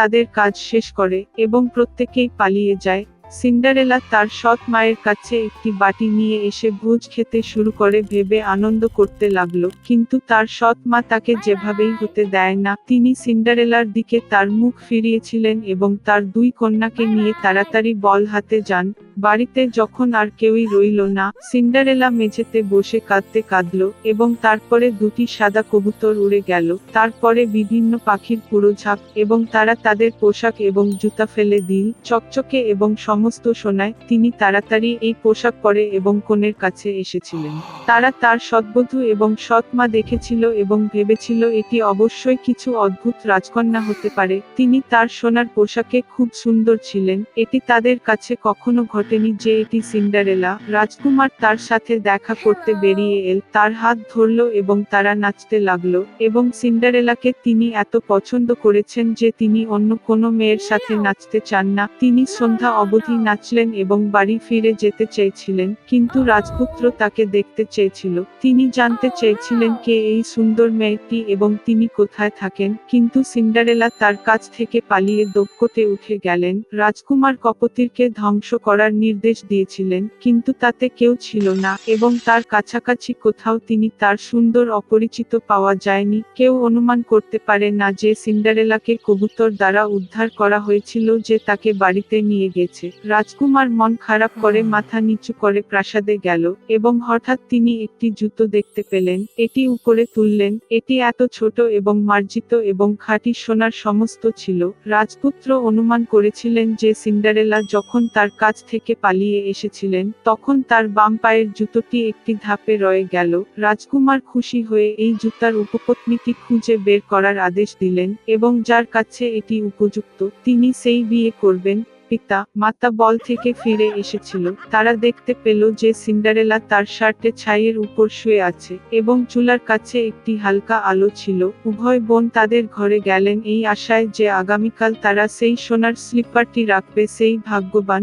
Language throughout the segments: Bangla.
তাদের কাজ শেষ করে এবং প্রত্যেকেই পালিয়ে যায়। সিন্ডারেলা তার সৎ মায়ের কাছে একটি বাটি নিয়ে এসে ভোজ খেতে শুরু করে, ভেবে আনন্দ করতে লাগল। কিন্তু তার সৎ মা তাকে যেভাবেই হতে দেয় না, তিনি সিন্ডারেলার দিকে তার মুখ ফিরিয়েছিলেন এবং তার দুই কন্যাকে নিয়ে তাড়াতাড়ি বল হাতে যান। বাড়িতে যখন আর কেউই রইল না, সিন্ডারেলা মেঝেতে বসে কাঁদতে কাঁদলো এবং তারপরে দুটি সাদা কবুতর উড়ে গেল। তারপরে বিভিন্ন পাখির পুরো ঝাঁক এবং তারা তাদের পোশাক এবং জুতা ফেলে দিল। চকচকে এবং সমস্ত সোনায় তিনি তাড়াতাড়ি এই পোশাক পরে এবং কনের কাছে এসেছিলেন। তারা তার সৎবধূ এবং সৎ মা দেখেছিল এবং ভেবেছিল এটি অবশ্যই কিছু অদ্ভুত রাজকন্যা হতে পারে। তিনি তার সোনার পোশাকে খুব সুন্দর ছিলেন। এটি তাদের কাছে কখনো ঘটেনি যে এটি সিন্ডারেলা। রাজকুমার তার সাথে দেখা করতে বেরিয়ে এল, তার হাত ধরলো এবং তারা নাচতে লাগল এবং সিন্ডারেলাকে তিনি এত পছন্দ করেছেন যে তিনি অন্য কোনো মেয়ের সাথে নাচতে চান না। তিনি সন্ধ্যা অবধি নাচলেন এবং বাড়ি ফিরে যেতে চেয়েছিলেন, কিন্তু রাজপুত্র তাকে দেখতে চেয়েছিল। তিনি জানতে চেয়েছিলেন কে এই সুন্দর মেয়েটি এবং তিনি কোথায় থাকেন, কিন্তু সিন্ডারেলা তার কাছ থেকে পালিয়ে দক্ষতে উঠে গেলেন। রাজকুমার কপতিরকে ধ্বংস করার নির্দেশ দিয়েছিলেন, কিন্তু তাতে কেউ ছিল না এবং তার কাছাকাছি কোথাও তিনি তার সুন্দর অপরিচিত পাওয়া যায়নি। কেউ অনুমান করতে পারে না যে সিন্ডারেলাকে কবুতর দ্বারা উদ্ধার করা হয়েছিল যে তাকে বাড়িতে নিয়ে গেছে। রাজকুমার মন খারাপ করে মাথা নিচু করে প্রাসাদে গেল এবং হঠাৎ তিনি একটি জুতো দেখতে পেলেন। এটি উপরে তুললেন। এটি এত ছোট এবং মার্জিত এবং খাঁটি সোনার সমস্ত ছিল। রাজপুত্র অনুমান করেছিলেন যে সিন্ডারেলা যখন তার কাছ থেকে পালিয়ে এসেছিলেন তখন তার বাম পায়ের জুতোটি একটি ধাপে রয়ে গেল। রাজকুমার খুশি হয়ে এই জুতার উপপত্নীটি খুঁজে বের করার আদেশ দিলেন এবং যার কাছে এটি উপযুক্ত তিনি সেই বিয়ে করবেন। পিতা, মাতা বল থেকে ফিরে এসেছিল। তারা দেখতে পেল যে সিন্ডারেলা তার শার্টে ছাইয়ের উপর শুয়ে আছে এবং চুলার কাছে একটি হালকা আলো ছিল। উভয় বোন তাদের ঘরে গেলেন এই আশায় যে আগামীকাল তারা সেই সোনার স্লিপারটি রাখবে, সেই ভাগ্যবান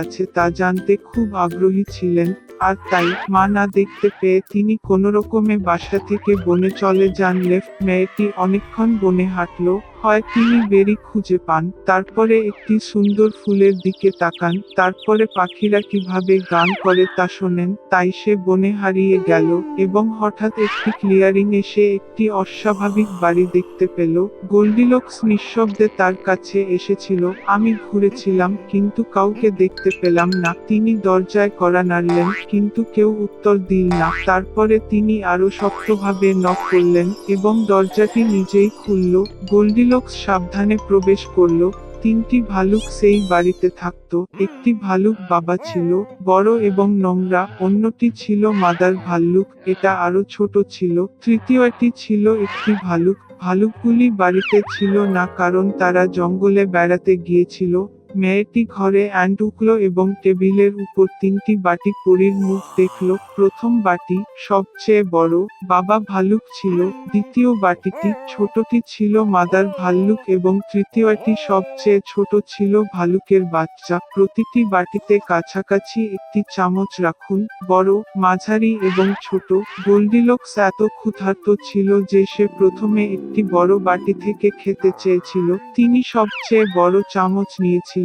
আছে তা জানতে খুব আগ্রহী ছিলেন, আর তাই মা না দেখতে পেয়ে তিনি কোনো রকমে বাসা থেকে বনে চলে যান। লেফট মেয়েটি অনেকক্ষণ বনে হাঁটলো হয় তিনি বেরি খুঁজে পান, তারপরে একটি সুন্দর ফুলের দিকে তাকান, তারপরে পাখিরা কীভাবে গান করে তা শোনেন, তাই সে বনে হারিয়ে গেল, এবং হঠাৎ একটি ক্লিয়ারিং এসে একটি অস্বাভাবিক বাড়ি দেখতে পেল, গোল্ডিলক্স নিঃশব্দে তার কাছে এসেছিল, আমি ঘুরেছিলাম, কিন্তু কাউকে দেখতে পেলাম না। তিনি দরজায় করা নাড়লেন, কিন্তু কেউ উত্তর দিল না, তারপরে তিনি আরও শক্তভাবে নক করলেন, এবং দরজাটি নিজেই খুলল গোল্ডিলক্স সাবধানে প্রবেশ করল, তিনটি ভালুক সেই বাড়িতে থাকত, একটি ভালুক বাবা ছিল, বড় এবং নোংরা, অন্যটি ছিল মাদার ভাল্লুক, এটা আরও ছোট ছিল, তৃতীয়টি ছিল একটি ভালুক, ভালুকগুলি বাড়িতে ছিল না কারণ তারা জঙ্গলে বেড়াতে গিয়েছিল মেয়েটি ঘরে অ্যান্ড উকলো এবং টেবিলের উপর তিনটি বাটি পরীর মুখ দেখল। প্রথম বাটি সবচেয়ে বড় বাবা ভালুক ছিল, দ্বিতীয় বাটিটি ছোটটি ছিল মাদার ভাল্লুক এবং তৃতীয়টি সবচেয়ে ছোট ছিল ভালুকের বাচ্চা। প্রতিটি বাটিতে কাছাকাছি একটি চামচ রাখুন, বড়, মাঝারি এবং ছোট। গোল্ডিলক্স এত ক্ষুধার্ত ছিল যে সে প্রথমে একটি বড় বাটি থেকে খেতে চেয়েছিল। তিনি সবচেয়ে বড় চামচ নিয়েছিলেন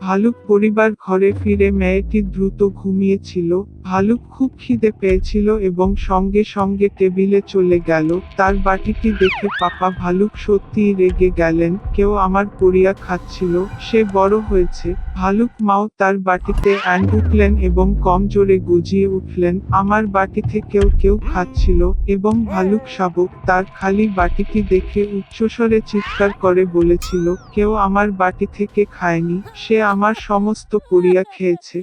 ভালুক পরিবার ঘরে ফিরে মেয়েটি দ্রুত ঘুমিয়েছিল। ভালুক খুব খিদে পেয়েছিল এবং সঙ্গে সঙ্গে টেবিলে চলে গেল। তার বাটিটি দেখে পাপা ভালুক সত্যিই রেগে গেলেন, কেউ আমার পরিয়া খাচ্ছিল, সে বড় হয়েছে। ভালুক মাও তার বাটিতে অ্যান্ড উঠলেন এবং কম জোরে গুজিয়ে উঠলেন, আমার বাটি কেউ কেউ খাচ্ছিল? এবং ভালুক শাবক তার খালি বাটিটি দেখে উচ্চস্বরে চিৎকার করে বলেছিল, কেউ আমার বাটি থেকে খায়নি, সে আমার সমস্ত পরিয়া খেয়েছে।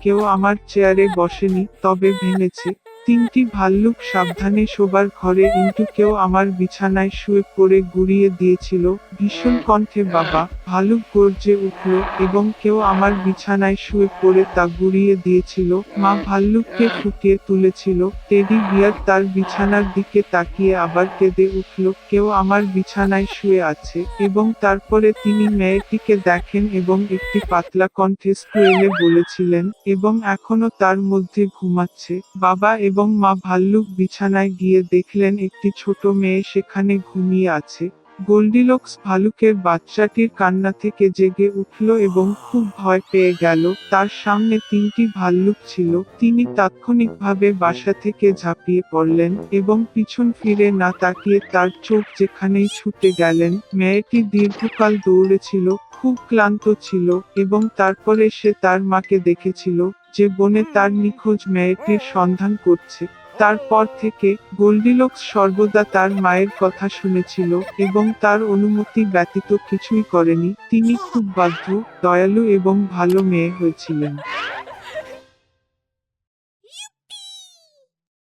কেউ আমার চেয়ারে বসেনি, তবে ভেঙেছে। তিনটি ভাল্লুক সাবধানে শোবার ঘরে কিন্তু কেউ আমার বিছানায় শুয়ে পড়ে গুড়িয়ে দিয়েছিল ভীষণ কণ্ঠে, বাবা ভালুক গর্জে উঠল এবং কেউ আমার বিছানায় শুয়ে পড়ে তা গুড়িয়ে দিয়েছিল, মা ভাল্লুককে ফুটিয়ে তুলেছিল, টেডি বিয়ার তার বিছানার দিকে তাকিয়ে আবার কেঁদে উঠল, কেউ আমার বিছানায় শুয়ে আছে এবং তারপরে তিনি মেয়েটিকে দেখেন এবং একটি পাতলা কণ্ঠে স্কুয়েলে বলেছিলেন, এবং এখনও তার মধ্যে ঘুমাচ্ছে। বাবা এবং মা ভাল্লুক বিছানায় গিয়ে দেখলেন একটি ছোট মেয়ে সেখানে ঘুমিয়ে আছে। গোল্ডিলক্স ভালুকের বাচ্চাটির কান্না থেকে জেগে উঠল এবং খুব ভয় পেয়ে গেল। তার সামনে তিনটি ভাল্লুক ছিল। তিনি তাৎক্ষণিকভাবে বাসা থেকে ঝাঁপিয়ে পড়লেন এবং পিছন ফিরে না তাকিয়ে তার চোখ যেখানেই ছুটে গেলেন, মেয়েটি দীর্ঘকাল দৌড়েছিল, খুব ক্লান্ত ছিল এবং তারপরে সে তার মাকে দেখেছিল যে বনে তার নিখোঁজ মেয়েটির সন্ধান করছে। তারপর থেকে গোল্ডিলক্স সর্বদা তার মায়ের কথা শুনেছিল এবং তার অনুমতি ব্যতীত কিছুই করেনি। তিনি খুব বাধ্য দয়ালু এবং ভালো মেয়ে হয়েছিলেন।